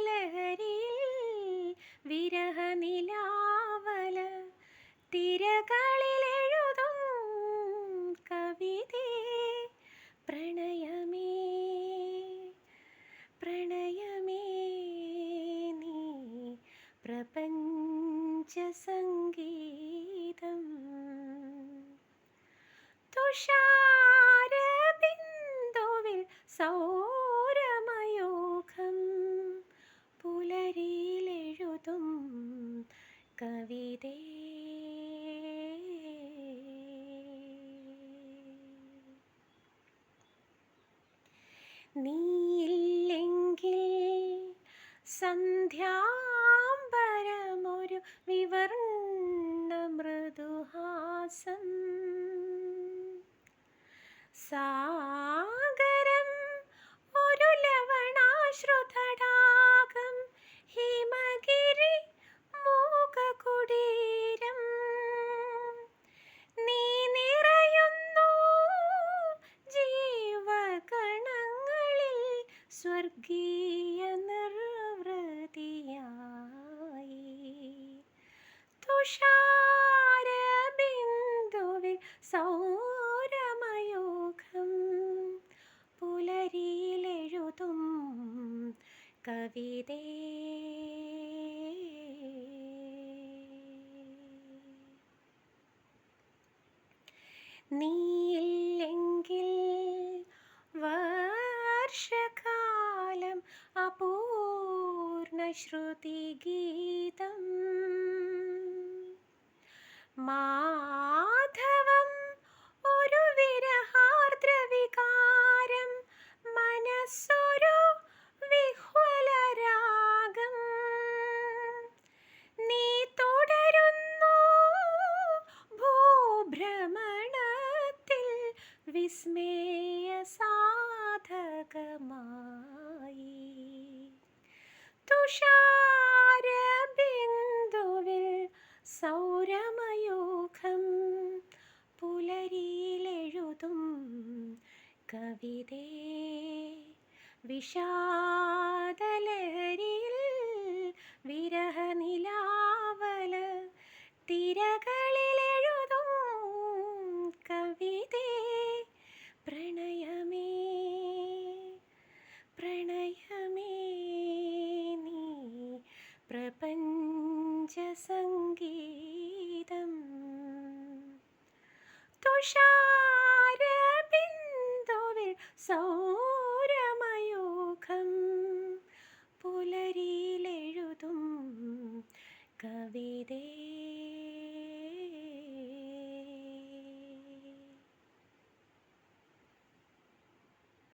വിഷാദലഹരിയിൽ വിരഹനിലാവല തിരകളിലെഴുതും കവിതേ പ്രണയമേ പ്രണയമേ നീ പ്രപഞ്ച സംഗീതം തുഷാരബിന്ദുവിൽ സൗരമയൂഖം പുലരിയിലെഴുതും കവിതേ. നീയില്ലെങ്കിൽ സന്ധ്യാംബരമൊരു സ്വർഗീയ നിർവൃതിയായി. തുഷാരബിന്ദുവിൽ സൗരമയൂഖം പുലരിയിലെഴുതും കവിതേ. നീയില്ലെങ്കിൽ വർഷകാലം ശ്രുതിഗീതം മാധവം ഒരു വിരഹാർദ്രവികാരം മനസ്സൊരു വിഹ്വലരാഗം. നീ തുടരുന്നു ഭൂഭ്രമണത്തിൽ വിസ്മയ തുഷാരബിന്ദുവിൽ സൗരമയൂഖം പുലരിയിലെഴുതും കവിതേ. വിഷാദലഹരിയിൽ വിരഹനിലാവല തിരകളിലെഴുതും show.